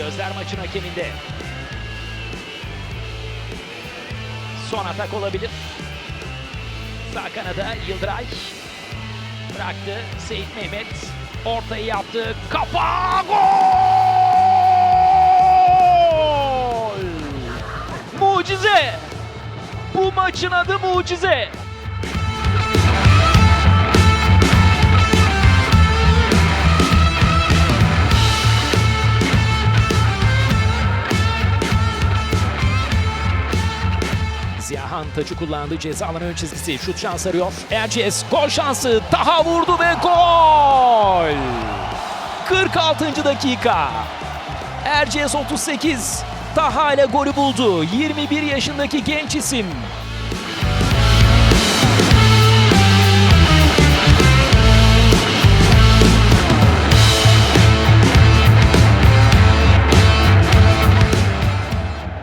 Gözler maçın hakeminde. Son atak olabilir. Sağ kanada Yıldıray. Bıraktı Seyit Mehmet. Ortayı yaptı. Kafa gol! Mucize! Bu maçın adı mucize. Ziyahan taçı kullandı. Ceza alanı ön çizgisi. Şut şansı arıyor. Erciyes gol şansı. Taha vurdu ve gol! 46. dakika. Erciyes 38. Taha ile golü buldu. 21 yaşındaki genç isim.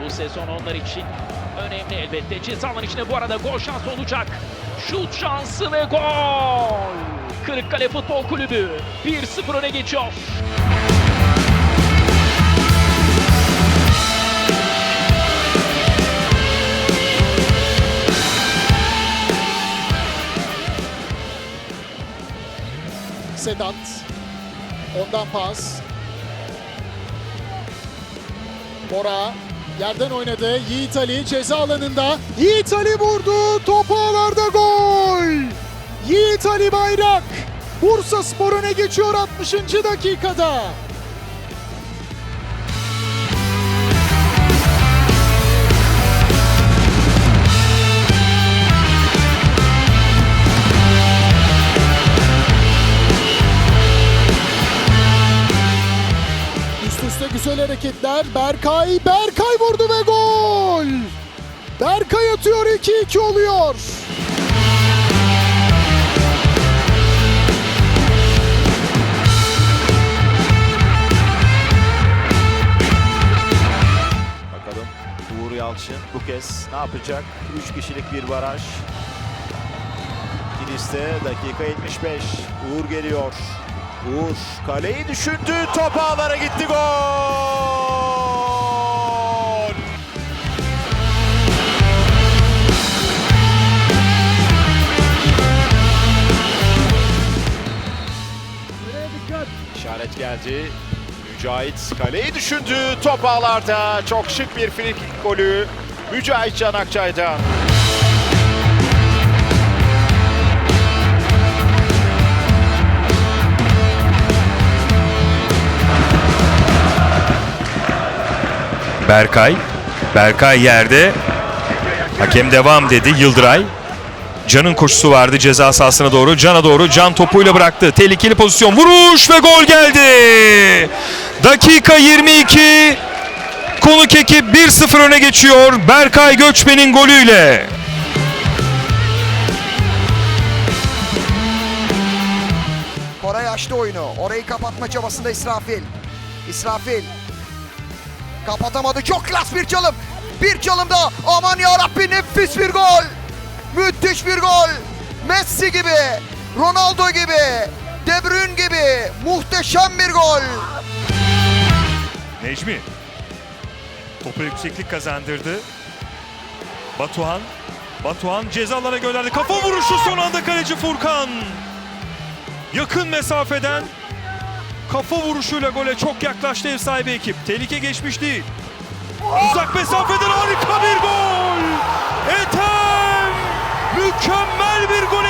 Bu sezon onlar için önemli elbette. Ceza alanı içinde bu arada gol şansı olacak. Şut şansı ve gol! Kırıkkale Futbol Kulübü 1-0 öne geçiyor. Sedat. Ondan pas. Bora yerden oynadı. Yiğit Ali ceza alanında. Yiğit Ali vurdu. Top ağlarda gol. Yiğit Ali Bayrak. Bursa Spor öne geçiyor 60. dakikada. Hareketler. Berkay, Berkay vurdu ve gol. Berkay atıyor 2-2 oluyor. Bakalım Uğur Yalçın bu kez ne yapacak? 3 kişilik bir baraj. Kilis'te dakika 75. Uğur geliyor. Uğur kaleyi düşündü. Top ağlara gitti. Gol! İşaret geldi. Mücahit kaleyi düşündü. Top ağlarda. Çok şık bir frikik golü. Mücahit Can Akçay'dan. Berkay. Berkay yerde. Hakem devam dedi. Yıldıray. Can'ın koşusu vardı ceza sahasına doğru. Can'a doğru. Can topuyla bıraktı. Tehlikeli pozisyon. Vuruş ve gol geldi. Dakika 22. Konuk ekip 1-0 öne geçiyor. Berkay Göçmen'in golüyle. Koray açtı oyunu. Orayı kapatma çabasında İsrafil. İsrafil. Kapatamadı. Çok klas bir çalım. Bir çalım daha. Aman ya Rabbi nefis bir gol. Müthiş bir gol. Messi gibi. Ronaldo gibi. De Bruyne gibi. Muhteşem bir gol. Necmi. Topu yükseklik kazandırdı. Batuhan. Batuhan ceza alanına gönderdi. Kafa vuruşu son anda kaleci Furkan. Yakın mesafeden kafa vuruşuyla gole çok yaklaştı ev sahibi ekip. Tehlike geçmiş değil. Uzak mesafeden harika bir gol. Ethem mükemmel bir gol